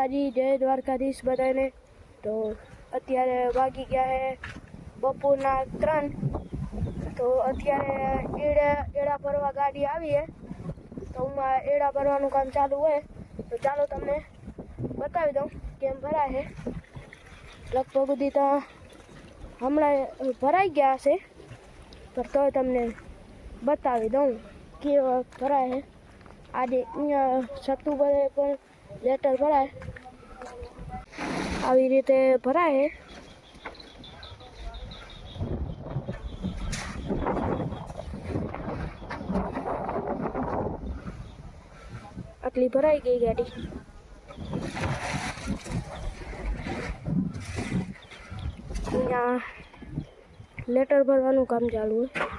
દ્વારકાધીશ બધાને તો અત્યારે વાગી ગયા છે બપોરના ત્રણ. તો અત્યારે એડા એડા ભરવા ગાડી આવી હે. તો હું એડા ભરવાનું કામ ચાલુ હોય. તો ચાલો તમને બતાવી દઉં કેમ ભરાય છે લગભગ સુધી તો હમણાં ભરાઈ ગયા હશે. પણ તોય તમને બતાવી દઉં કેવા ભરાય છે આજે અહીંયા છતું બધે પણ લેટર ભરાય. આવી રીતે ભરાય. આટલી ભરાઈ ગઈ ગાડી. અહીંયા લેટર ભરવાનું કામ ચાલુ હોય.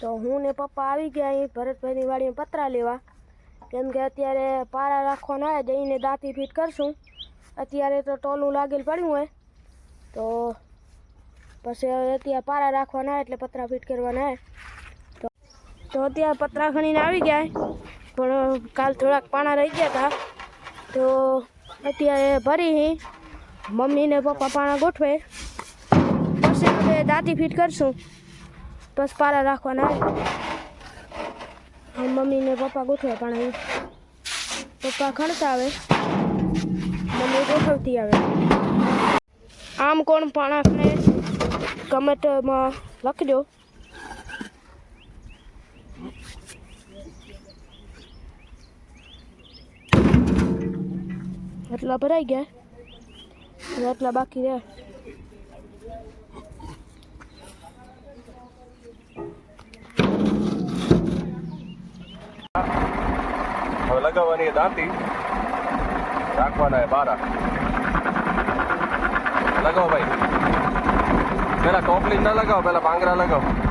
તો હું ને પપ્પા આવી ગયા અહીં ભરતભાઈની વાડીમાં પતરા લેવા. કેમ કે અત્યારે પારા રાખવાના આવે જઈને દાંતી ફીટ કરશું. અત્યારે તો ટોલું લાગેલ પડ્યું હોય. તો પછી હવે અત્યારે પારા રાખવાના આવે એટલે પતરા ફીટ કરવાના આવે તો તો અત્યારે પતરા ખણીને આવી ગયા. પણ કાલ થોડાક પાણા રહી ગયા હતા તો અત્યારે ભરી મમ્મી ને પપ્પા પાણા ગોઠવે. પછી હવે દાંતી ફીટ કરશું. બસ પારા રાખવાના આવે મમ્મી ને પપ્પા ગોઠવે પણ પપ્પા ખણતા આવે. મમ્મી ગોઠવતી આવે. આમ કોણ પણ આપણે કમેન્ટમાં લખજો. એટલા ભરાઈ ગયા. એટલા બાકી રહ્યા. હવે લગાવવાની દાંતી. રાખવાના એ બારા. લગાવો ભાઈ. પેલા ટોપલી ના લગાવો પેલા પાંગરા લગાવો.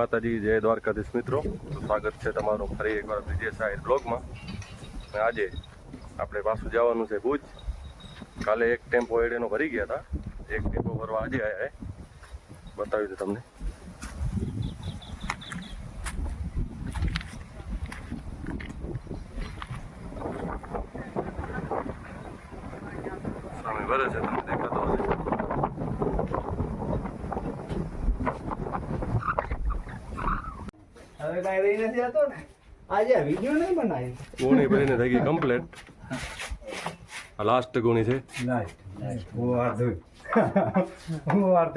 માતાજી, જય દ્વારકાધીશ મિત્રો. સ્વાગત છે તમારું ફરી એકવાર વિજય સાહેબ બ્લોગમાં. આજે આપણે પાછું જવાનું છે ભુજ. કાલે એક ટેમ્પો એડેનો ભરી ગયા હતા. એક ટેમ્પો ભરવા આજે આવ્યા છે હતું તમને ભરે છે તમને દેખાતો હશે હવે કઈ રહી નથી જતો ને આજે વીડિયો નહીં બનાવ્યો ગુણી ભરીને થઈ ગઈ કમ્પ્લેટ લાસ્ટ ગુણી છે. લાસ્ટ હું વાર હું વાર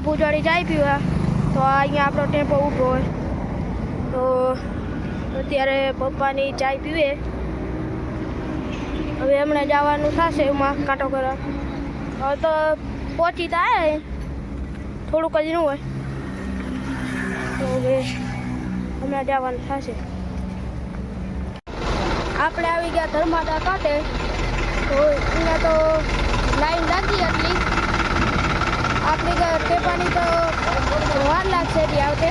આપે ભુજવાડી જાય પીવા તો અહીંયા આપણો ટેમ્પો ઊભો હોય. તો અત્યારે પપ્પાની ચાય પીવે. હવે હમણાં જવાનું થશે એમાં કાંટો કરવા. હવે તો પહોંચી આવે થોડુંક જ ન હોય. તો હવે હમણાં જવાનું થશે. આપણે આવી ગયા ધર્માદા કાંઠે તો અહીંયા તો લાઈન લાગી એટલી આપણી તે પાણી તો વાર લાગશે એથી આવતે.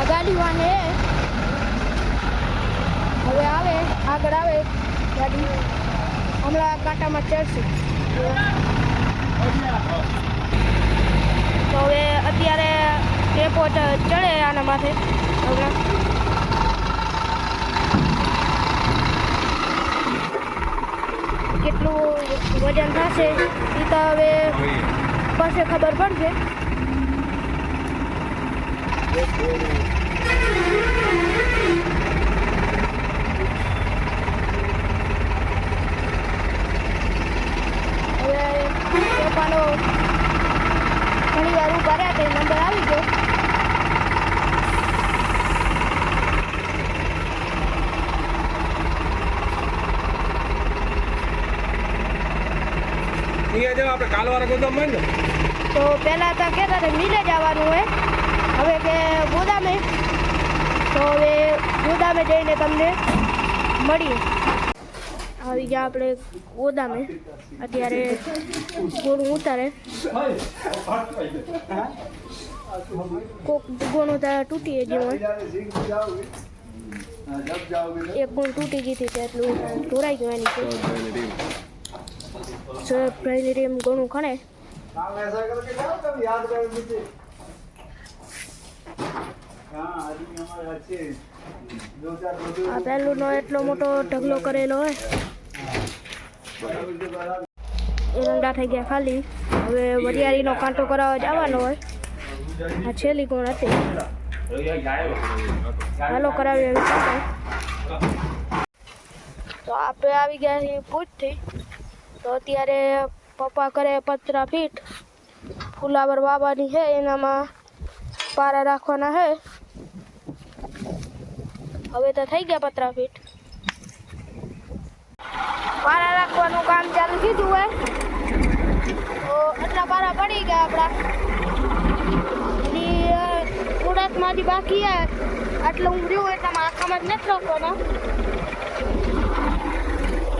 આ ગાડી વાને હવે આવે, આગળ આવે ગાડી. હમણાં કાંટામાં ચડશે. તો હવે અત્યારે એરપોર્ટ ચડે આના માથે. હમણાં. કેટલું વજન થશે? એ તો હવે પાસે ખબર પડશે હવે ટેપાનો ઘણી વાર ઊભા રહ્યા તે નંબર આવી ગયો અહીંયા જાવ આપણે કાલવાળા ગોદામ ને. તો પહેલાં તો કહેતા હતા મિલે જવાનું હોય. હવે કે ગોદામે. તો હવે ગોદામે જઈને તમને મળીએ આવી ગયા આપણે ગોદામે. અત્યારે ગોળું ઉતારે. કોક ગોણ ઉતારે તૂટી ગયું હોય. એક ગુણ તૂટી ગઈ હતી એટલું ઢોરાઈ ગયું એની. સરભાઈની રેમ ઘણું ખણે. આ પહેલુંનો એટલો મોટો ઢગલો કરેલો હોય. ઊંડા થઈ ગયા ખાલી. હવે વરિયાળીનો કાંટો કરાવવા જવાનો હોય. આ છેલ્લી ગુણ હતી? હાલો કરાવી તો આપણે આવી ગયા છીએ પૂજથી તો અત્યારે પપ્પા કરે પતરા ફીટ ફુલાવર બાબાની છે એનામાં પારા રાખવાના છે. હવે તો થઈ ગયા પતરા ફીટ પારા રાખવાનું કામ ચાલુ કીધું હોય તો આટલા પારા પડી ગયા આપણા. અ, બાકી આટલું રહ્યું એટલામાં આખામાં જ નથી રાખવાના.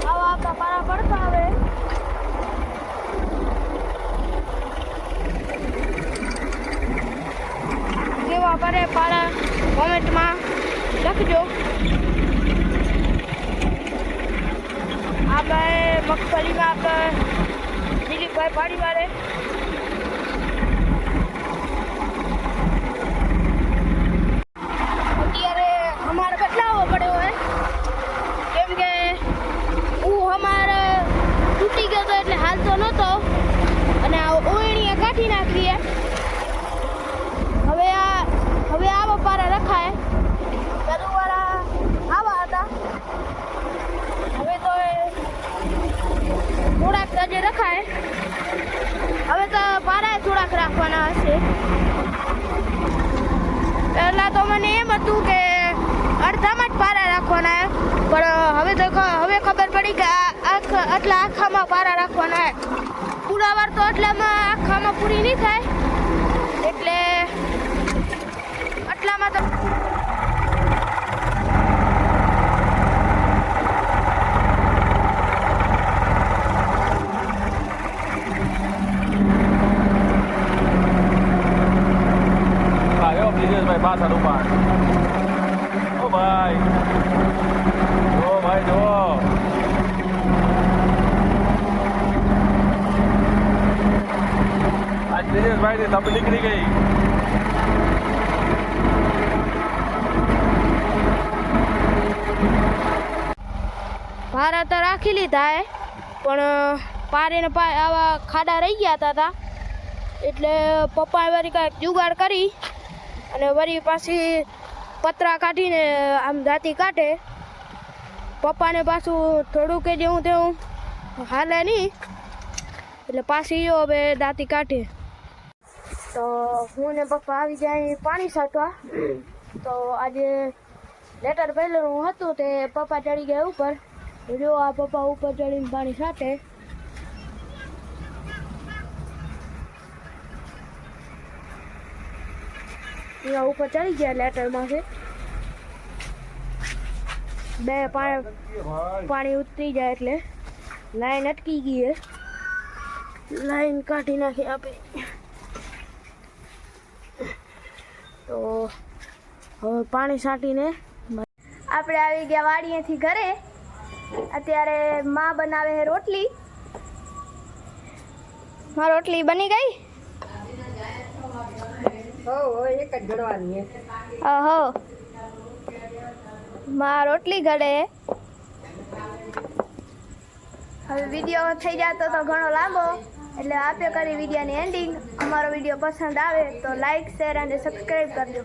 આવા આપણા પારા પડતા હવે. પડે પારા કોમેન્ટમાં લખજો. આપણે મગફળીમાં આપણે દિલીપભાઈ પાડીવાળે અત્યારે અમારે બદલાવો પડ્યો હોય. કેમ કે અમારે તૂટી ગયો તો એટલે હાલતો નહોતો. અને ઓયણીએ કાઢી નાખીએ હવે આ હવે આવા પારા રખાય ગરુવાળા આવા હતા હવે તો એ થોડાક રજે રખાય. હવે તો પારા થોડાક રાખવાના હશે. પહેલાં તો મને એમ હતું કે અડધામાં જ પારા રાખવાના પણ હવે તો હવે ખબર પડી કે આખ, આટલા આખામાં પારા રાખવાના પૂરાવાર પૂરા વાર તો આટલામાં આખામાં પૂરી નહીં થાય. એટલે આટલામાં તો આવ્યો બ્રિજેશભાઈ પાછળ ઊભા ઓ ભાઈ જો ભાઈ જો આજ ની તપ નીકળી ગઈ. ભારા તો રાખી લીધા હે, પણ પારે ને પા, આવા ખાડા રહી ગયા હતા તા. એટલે પપ્પાએ વળી કાંઈક જુગાડ કરી અને વળી પાછી પતરા કાઢીને આમ દાંતી કાઢે. પપ્પાને પાછું થોડું કે જેવું તેવું હાલે નહીં. એટલે પાછી હવે દાંતી કાઢે. તો હું ને પપ્પા આવી જાય પાણી સાટવા તો આજે લેટર પહેલેલું હતું તે પપ્પા ચડી ગયા ઉપર. જો આ પપ્પા ઉપર ચડીને પાણી સાટે અહીંયા ઉપર ચડી ગયા લેટરમાંથી બે પાણી ઉતરી જાય એટલે લાઈન અટકી ગઈ લાઈન કાઢી નાખી આપે. તો હવે પાણી છાંટીને આપણે આવી ગયા વાડીએથી ઘરે. અત્યારે માં બનાવે છે રોટલી. માં રોટલી બની ગઈ? હો હો એક જ ઘડવાની ઓહો માં રોટલી ઘડે. હવે વીડિયો થઈ જતો તો ઘણો લાંબો. એટલે આપે કરી વિડીયાની એન્ડિંગ અમારો વીડિયો પસંદ આવે તો લાઇક શેર અને સબસ્ક્રાઈબ કરજો.